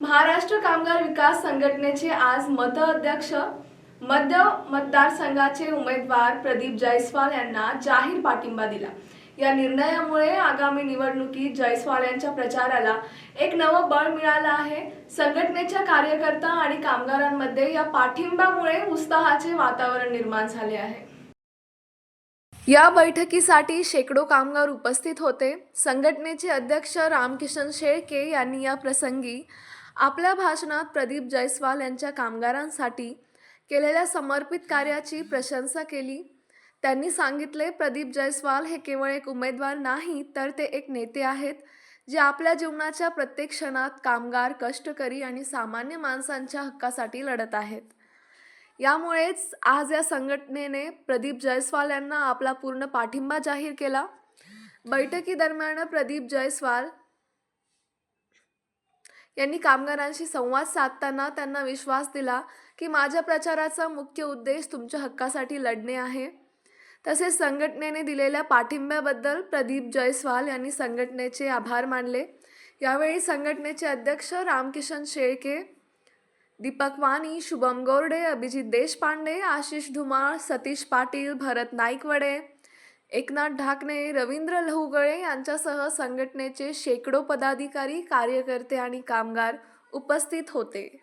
महाराष्ट्र कामगार विकास संघटनेचे आज मत अध्यक्ष मध्य मतदारसंघाचे उमेदवार प्रदीप जयस्वाल यांना जाहीर पाठिंबा दिला. या निर्णयामुळे आगामी निवडणुकीत जयस्वाल यांच्या प्रचाराला एक नवं बळ मिळालं आहे. संघटनेच्या कार्यकर्ता आणि कामगारांमध्ये या पाठिंब्यामुळे उत्साहाचे वातावरण निर्माण झाले आहे. या बैठकीसाठी शेकडो कामगार उपस्थित होते. संघटनेचे अध्यक्ष रामकिशन शेळके यांनी या प्रसंगी आपल्या भाषणात प्रदीप जयस्वाल यांच्या कामगारांसाठी केलेल्या समर्पित कार्याची प्रशंसा केली. त्यांनी सांगितले प्रदीप जयस्वाल हे केवळ एक उमेदवार नाही तर ते एक नेते आहेत जे आपल्या जीवनाच्या प्रत्येक क्षणात कामगार कष्टकरी आणि सामान्य माणसांच्या हक्कासाठी लढत आहेत. यामुळेच आज या संघटनेने प्रदीप जयस्वाल यांना आपला पूर्ण पाठिंबा जाहीर केला. बैठकीदरम्यान प्रदीप जयस्वाल यांनी कामगारांशी संवाद साधताना त्यांना विश्वास दिला की माझ्या प्रचाराचा मुख्य उद्देश तुमच्या हक्कासाठी लढणे आहे. तसेच संघटनेने दिलेल्या पाठिंब्याबद्दल प्रदीप जयस्वाल यांनी संघटनेचे आभार मानले. यावेळी संघटनेचे अध्यक्ष रामकिशन शेळके दीपक वाणी शुभम गोरडे अभिजित देशपांडे आशिष धुमाळ सतीश पाटील भरत नाईकवडे एकनाथ ढाकणे रवींद्र लहुगळे यांच्यासह संघटनेचे शेकडो पदाधिकारी कार्यकर्ते आणि कामगार उपस्थित होते.